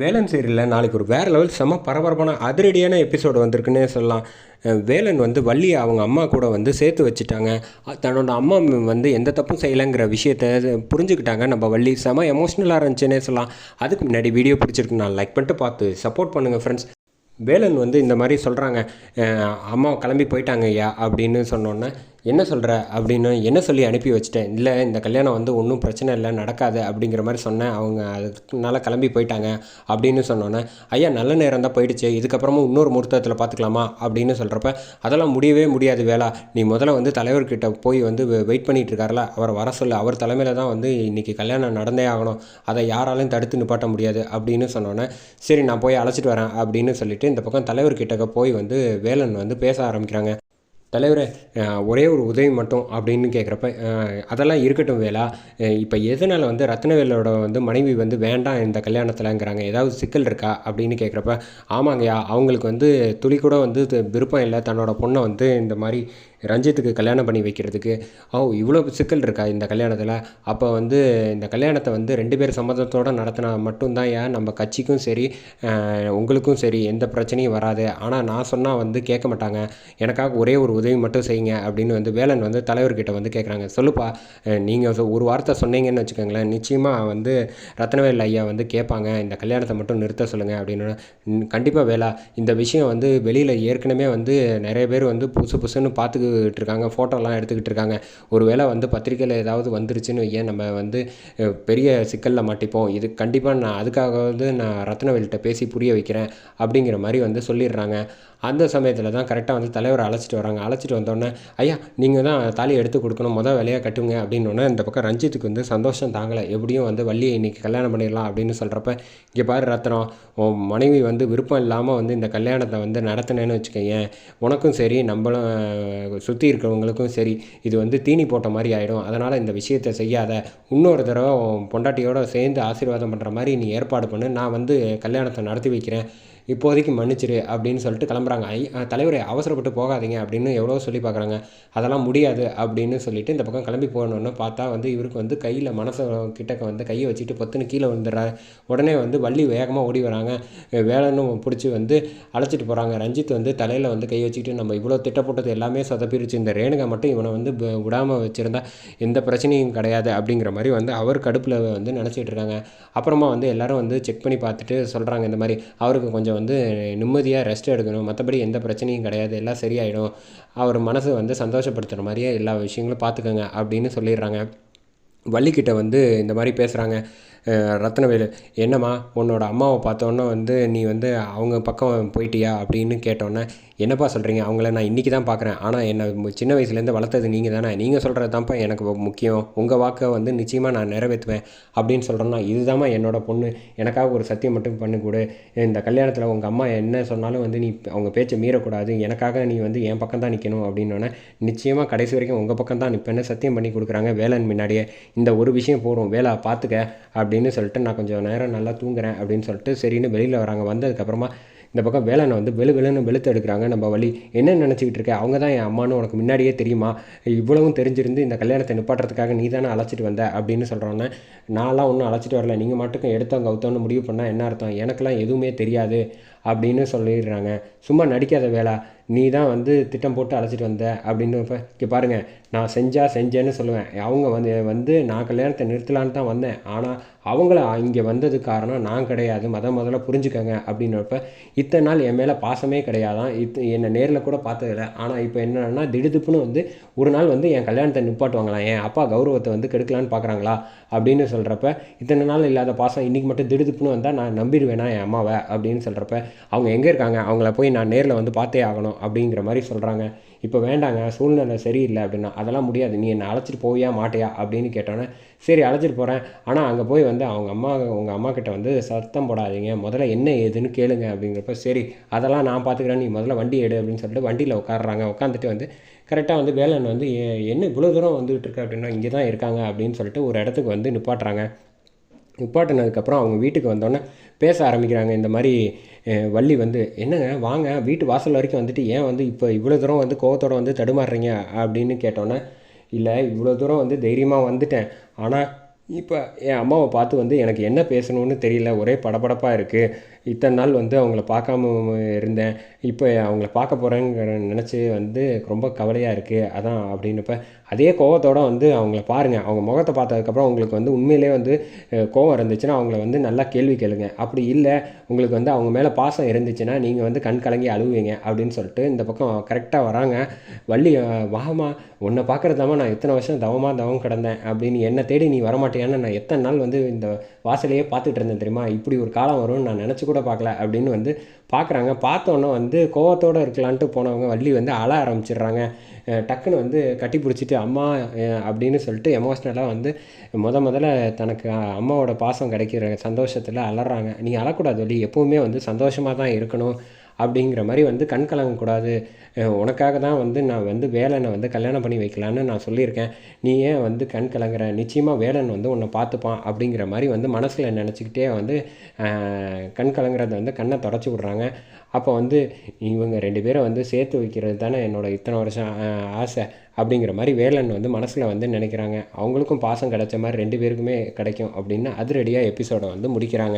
வேலன் சீரியலில் நாளைக்கு ஒரு வேறு லெவல் செம்ம பரபரப்பான அதிரடியான எபிசோடு வந்திருக்குன்னே சொல்லலாம். வேலன் வந்து வள்ளியை அவங்க அம்மா கூட வந்து சேர்த்து வச்சுட்டாங்க. தன்னோட அம்மா வந்து எந்த தப்பும் செய்யலைங்கிற விஷயத்த புரிஞ்சுக்கிட்டாங்க. நம்ம வள்ளி செம எமோஷ்னலாக இருந்துச்சுன்னே சொல்லலாம். அதுக்கு முன்னாடி வீடியோ பிடிச்சிருக்கு நான் லைக் பண்ணிட்டு பார்த்து சப்போர்ட் பண்ணுங்கள் ஃப்ரெண்ட்ஸ் வேலன் வந்து இந்த மாதிரி சொல்கிறாங்க அம்மா கிளம்பி போயிட்டாங்க ஐயா அப்படின்னு சொன்னோன்னே என்ன சொல்கிற அப்படின்னு என்ன சொல்லி அனுப்பி வச்சுட்டேன். இல்லை இந்த கல்யாணம் வந்து ஒன்றும் பிரச்சனை இல்லை நடக்காது அப்படிங்கிற மாதிரி சொன்னேன். அவங்க அதுக்குனால கிளம்பி போயிட்டாங்க அப்படின்னு சொன்னோன்னே ஐயா நல்ல நேரம் தான் போயிடுச்சு. இதுக்கப்புறமா இன்னொரு முகூர்த்தத்தில் பார்த்துக்கலாமா அப்படின்னு சொல்கிறப்ப அதெல்லாம் முடியவே முடியாது வேலா. நீ முதல்ல வந்து தலைவர்கிட்ட போய் வந்து வெயிட் பண்ணிகிட்டு இருக்காருல. அவர் வர சொல்லு. அவர் தலைமையில் தான் வந்து இன்றைக்கி கல்யாணம் நடந்தே ஆகணும். அதை யாராலையும் தடுத்து நிப்பாட்ட முடியாது. அப்படின்னு சொன்னோன்னே சரி நான் போய் அழைச்சிட்டு வரேன். அப்படின்னு சொல்லிட்டு இந்த பக்கம் தலைவர்கிட்ட போய் வந்து வேலன் வந்து பேச ஆரம்பிக்கிறாங்க. தலைவரே ஒரே ஒரு உதவி மட்டும் அப்படின்னு கேட்குறப்ப அதெல்லாம் இருக்கட்டும் வேலா. இப்போ எதனால் வந்து ரத்னவேலோட வந்து மனைவி வந்து வேண்டாம் இந்த கல்யாணத்தில்ங்கிறாங்க? ஏதாவது சிக்கல் இருக்கா? அப்படின்னு கேட்குறப்ப ஆமாங்கய்யா அவங்களுக்கு வந்து துளி கூட வந்து விருப்பம் இல்லை. தன்னோட பொண்ணை வந்து இந்த மாதிரி ரஞ்சித்துக்கு கல்யாணம் பண்ணி வைக்கிறதுக்கு ஓ இவ்வளோ சிக்கல் இருக்கா இந்த கல்யாணத்தில்? அப்போ வந்து இந்த கல்யாணத்தை வந்து ரெண்டு பேர் சம்மதத்தோடு நடத்தினா மட்டும்தான் ஏன்? நம்ம கட்சிக்கும் சரி உங்களுக்கும் சரி எந்த பிரச்சனையும் வராது. ஆனால் நான் சொன்னால் வந்து கேட்க மாட்டாங்க. எனக்காக ஒரே ஒரு உதவி மட்டும் செய்யுங்க அப்படின்னு வந்து வேலன் வந்து தலைவர்கிட்ட வந்து கேட்குறாங்க சொல்லுப்பா நீங்கள் ஒரு வார்த்தை சொன்னீங்கன்னு வச்சுக்கோங்களேன். நிச்சயமாக வந்து ரத்னவேல் ஐயா வந்து கேட்பாங்க. இந்த கல்யாணத்தை மட்டும் நிறுத்த சொல்லுங்கள் அப்படின்னு. கண்டிப்பாக வேலா இந்த விஷயம் வந்து வெளியில் ஏற்கனவே வந்து நிறைய பேர் வந்து புதுசு புதுசுன்னு பார்த்துக்கிட்டு இருக்காங்க ஃபோட்டோலாம் எடுத்துக்கிட்டு இருக்காங்க ஒருவேளை வந்து பத்திரிக்கையில் ஏதாவது வந்துருச்சுன்னு ஏன் நம்ம வந்து பெரிய சிக்கலில் மாட்டிப்போம். இது கண்டிப்பாக நான் அதுக்காக வந்து நான் ரத்னவேல்கிட்ட பேசி புரிய வைக்கிறேன் அப்படிங்கிற மாதிரி வந்து சொல்லிடுறாங்க. அந்த சமயத்தில் தான் கரெக்டாக வந்து தலைவரை அழைச்சிட்டு வராங்க. அழைச்சிட்டு வந்தோடனே ஐயா நீங்கள் தான் தாலி எடுத்து கொடுக்கணும். மொதல் வேலையாக கட்டுங்க. அப்படின்னோடனே இந்த பக்கம் ரஞ்சித்துக்கு வந்து சந்தோஷம் தாங்கலை. எப்படியும் வந்து வள்ளியை இன்றைக்கி கல்யாணம் பண்ணிடலாம் அப்படின்னு சொல்கிறப்ப இங்கே பாரு ரத்னம் உன் மனைவி வந்து விருப்பம் இல்லாமல் வந்து இந்த கல்யாணத்தை வந்து நடத்தினேன்னு வச்சுக்கோங்க உனக்கும் சரி நம்மளும் சுற்றி இருக்கிறவங்களுக்கும் சரி இது வந்து தீனி போட்ட மாதிரி ஆகிடும் அதனால் இந்த விஷயத்தை செய்யாத. இன்னொரு தடவை பொண்டாட்டியோடு சேர்ந்து ஆசீர்வாதம் பண்ணுற மாதிரி நீ ஏற்பாடு பண்ணு. நான் வந்து கல்யாணத்தை நடத்தி வைக்கிறேன். இப்போதைக்கு மன்னிச்சிரு அப்படின்னு சொல்லிட்டு கிளம்புறாங்க. ஐ தலைவரை அவசரப்பட்டு போகாதீங்க அப்படின்னு எவ்வளோ சொல்லி பார்க்குறாங்க. அதெல்லாம் முடியாது அப்படின்னு சொல்லிட்டு இந்த பக்கம் கிளம்பி போகணுன்னு பார்த்தா வந்து இவருக்கு வந்து கையில் மனசு கிட்டக்க வந்து கையை வச்சுட்டு பொத்துன்னு கீழே விழுந்துடுறாரு. உடனே வந்து வள்ளி வேகமாக ஓடி வராங்க. வேலைன்னு பிடிச்சி வந்து அழைச்சிட்டு போகிறாங்க ரஞ்சித் வந்து தலையில் வந்து கை வச்சுக்கிட்டு நம்ம இவ்வளோ திட்டப்பட்டது எல்லாமே சொதப்பிடுச்சு இந்த ரேணுகா மட்டும் இவனை வந்து விடாமல் வச்சுருந்தா எந்த பிரச்சனையும் கிடையாது. அப்படிங்கிற மாதிரி வந்து அவர் கடுப்பில் வந்து நினச்சிட்டு இருக்காங்க. அப்புறமா வந்து எல்லாரும் வந்து செக் பண்ணி பார்த்துட்டு சொல்கிறாங்க இந்த மாதிரி. அவருக்கு கொஞ்சம் வந்து நிம்மதியாக ரெஸ்ட் எடுக்கணும். மற்றபடி எந்த பிரச்சனையும் கிடையாது. எல்லாம் சரியாயிடும். அவர் மனசை வந்து சந்தோஷப்படுத்துகிற மாதிரியே எல்லா விஷயங்களும் பார்த்துக்கோங்க அப்படின்னு சொல்லிடுறாங்க. வள்ளிக்கிட்ட வந்து இந்த மாதிரி பேசுகிறாங்க ரத்னவேலு என்னம்மா உன்னோட அம்மாவை பார்த்தோன்னே வந்து நீ வந்து அவங்க பக்கம் போயிட்டியா? அப்படின்னு கேட்டோன்னே என்னப்பா சொல்கிறீங்க அவங்கள நான் இன்றைக்கி தான் பார்க்குறேன் ஆனால் என்னை சின்ன வயசுலேருந்து வளர்த்தது நீங்கள் தானே? நீங்கள் சொல்கிறது தான்ப்பா எனக்கு முக்கியம். உங்கள் வாக்கை வந்து நிச்சயமாக நான் நிறைவேற்றுவேன் அப்படின்னு சொல்கிறேன்னா இதுதாம்மா என்னோட பொண்ணு. எனக்காக ஒரு சத்தியம் மட்டும் பண்ணி கொடு இந்த கல்யாணத்தில் உங்கள் அம்மா என்ன சொன்னாலும் வந்து நீ அவங்க பேச்சை மீறக்கூடாது. எனக்காக நீ வந்து என் பக்கம் தான் நிற்கணும் அப்படின்னோடனே நிச்சயமாக கடைசி வரைக்கும் உங்கள் பக்கம் தான் நிற்பேன்னு சத்தியம் பண்ணி கொடுக்குறாங்க வேலன் முன்னாடியே. இந்த ஒரு விஷயம் போகிறோம் வேலை பார்த்துக்க அப்படின்னு சொல்லிட்டு நான் கொஞ்சம் நேரம் நல்லா தூங்குறேன் அப்படின்னு சொல்லிட்டு சரின்னு வெளியில் வராங்க. வந்ததுக்கப்புறமா இந்த பக்கம் வேலனை வந்து வெளு வெளுன்னு வெளுத்து எடுக்கிறாங்க. நம்ம வழி என்ன நினச்சிக்கிட்டு இருக்க? அவங்க தான் என் அம்மான்னு உனக்கு முன்னாடியே தெரியுமா? இவ்வளவும் தெரிஞ்சிருந்து இந்த கல்யாணத்தை நிப்பாட்டுறதுக்காக நீ தானே அழைச்சிட்டு வந்த? அப்படின்னு சொல்கிறோன்னே நான்லாம் ஒன்றும் அழைச்சிட்டு வரல. நீங்கள் மட்டும் எடுத்தோம் கவுத்தோன்னு முடிவு பண்ணால் என்ன அர்த்தம்? எனக்கெல்லாம் எதுவுமே தெரியாது. அப்படின்னு சொல்லிடுறாங்க. சும்மா நடிக்காத வேலை நீ தான் வந்து திட்டம் போட்டு அழைச்சிட்டு வந்த அப்படின்னு இப்போ இங்கே பாருங்கள் நான் செஞ்சால் செஞ்சேன்னு சொல்லுவேன். அவங்க வந்து வந்து நான் கல்யாணத்தை நிறுத்தலான்னு தான் வந்தேன். ஆனால் அவங்கள இங்கே வந்ததுக்கு காரணம் நான் கிடையாது. மத முதல்ல புரிஞ்சுக்கங்க அப்படின்னப்ப இத்தனை நாள் என் மேலே பாசமே கிடையாதான். இத் என்னை நேரில் கூட பார்த்ததில்ல. ஆனால் இப்போ என்னென்னா திடுதுப்புன்னு வந்து ஒரு நாள் வந்து என் கல்யாணத்தை நிப்பாட்டுவாங்களாம். என் அப்பா கௌரவத்தை வந்து கெடுக்கலான்னு பார்க்குறாங்களா அப்படின்னு சொல்கிறப்ப இத்தனை நாள் இல்லாத பாசம் இன்றைக்கி மட்டும் திடுதுப்புன்னு வந்தால் நான் நம்பிடுவேனா என் அம்மாவை? அப்படின்னு சொல்கிறப்ப அவங்க எங்கே இருக்காங்க? அவங்கள போய் நான் நேரில் வந்து பார்த்தே ஆகணும் அப்படிங்கிற மாதிரி சொல்கிறாங்க இப்போ வேண்டாங்க சூழ்நிலை சரியில்லை அப்படின்னா அதெல்லாம் முடியாது. நீ என்னை அழைச்சிட்டு போவியா மாட்டியா அப்படின்னு கேட்டோன்னே சரி அழைச்சிட்டு போகிறேன் ஆனால் அங்கே போய் வந்து அவங்க அம்மா உங்கள் அம்மா கிட்ட வந்து சத்தம் போடாதீங்க. முதல்ல என்ன ஏதுன்னு கேளுங்க அப்படிங்கிறப்ப சரி அதெல்லாம் நான் பார்த்துக்கிறேன். நீ முதல்ல வண்டி எடு அப்படின்னு சொல்லிட்டு வண்டியில் உட்காடுறாங்க உட்காந்துட்டு வந்து கரெக்டாக வந்து வேலன் வந்து என்ன இவ்வளோ தூரம் வந்துகிட்டு இருக்கு அப்படின்னா இங்கே தான் இருக்காங்க அப்படின்னு சொல்லிட்டு ஒரு இடத்துக்கு வந்து நிப்பாட்டுறாங்க. நிப்பாட்டினதுக்கப்புறம் அவங்க வீட்டுக்கு வந்தோடனே பேச ஆரம்பிக்கிறாங்க. இந்த மாதிரி வள்ளி வந்து என்னங்க வாங்க வீட்டு வாசல் வரைக்கும் வந்துட்டு ஏன் வந்து இப்போ இவ்வளோ தூரம் வந்து கோவத்தோடு வந்து தடுமாறுறீங்க? அப்படின்னு கேட்டோன்னே இல்லை இவ்வளோ தூரம் வந்து தைரியமாக வந்துட்டேன். ஆனால் இப்போ என் அம்மாவை பார்த்து வந்து எனக்கு என்ன பேசணும்னு தெரியல. ஒரே படபடப்பாக இருக்குது இத்தனை நாள் வந்து அவங்கள பார்க்காம இருந்தேன். இப்போ அவங்கள பார்க்க போகிறேங்கிற நினச்சி வந்து ரொம்ப கவலையாக இருக்குது அதான் அப்படின்னப்ப அதே கோவத்தோட வந்து அவங்கள பாருங்கள் அவங்க முகத்தை பார்த்ததுக்கப்புறம் உங்களுக்கு வந்து உண்மையிலே வந்து கோவம் இருந்துச்சுன்னா அவங்கள வந்து நல்லா கேள்வி கேளுங்க. அப்படி இல்லை உங்களுக்கு வந்து அவங்க மேலே பாசம் இருந்துச்சுன்னா நீங்கள் வந்து கண் கலங்கி அழுவீங்க அப்படின்னு சொல்லிட்டு இந்த பக்கம் கரெக்டாக வராங்க. வள்ளி அஹ், வாமா உன்னை பார்க்குறதாம நான் எத்தனை வருஷம் தவமாக தவம் கிடந்தேன் அப்படின்னு என்னை தேடி நீ வரமாட்டேன்னு நான் எத்தனை நாள் வந்து இந்த வாசலையே பார்த்துட்டு இருந்தேன் தெரியுமா? இப்படி ஒரு காலம் வரும்னு நான் நினச்சி கூட பார்க்கல அப்படின்னு வந்து பார்க்குறாங்க. பார்த்தோன்னே வந்து கோவத்தோடு இருக்கலான்ட்டு போனவங்க வள்ளி வந்து அழ ஆரம்பிச்சிடுறாங்க. டக்குன்னு வந்து கட்டி பிடிச்சிட்டு அம்மா அப்படின்னு சொல்லிட்டு எமோஷ்னலாக வந்து முத முதல்ல தனக்கு அம்மாவோட பாசம் கிடைக்கிற சந்தோஷத்தில் அலறாங்க. நீ அழக்கூடாது வள்ளி. எப்போவுமே வந்து சந்தோஷமாக தான் இருக்கணும். அப்படிங்கிற மாதிரி வந்து கண் கலங்கக்கூடாது. உனக்காக தான் வந்து நான் வந்து வேலனை வந்து கல்யாணம் பண்ணி வைக்கலான்னு நான் சொல்லியிருக்கேன். நீ ஏன் வந்து கண் கலங்குற? நிச்சயமாக வேலன் வந்து உன்னை பார்த்துப்பான் அப்படிங்கிற மாதிரி வந்து மனசில் நினச்சிக்கிட்டே வந்து கண் கலங்குறத வந்து கண்ணை தொடச்சி விட்றாங்க. அப்போ வந்து இவங்க ரெண்டு பேரும் வந்து சேர்த்து வைக்கிறது தானே என்னோட இத்தனை வருஷம் ஆசை அப்படிங்கிற மாதிரி வேலன் வந்து மனசில் வந்து நினைக்கிறாங்க. அவங்களுக்கும் பாசம் கிடைச்ச மாதிரி ரெண்டு பேருக்குமே கிடைக்கும் அப்படின்னு அதிரடியாக எபிசோடை வந்து முடிக்கிறாங்க.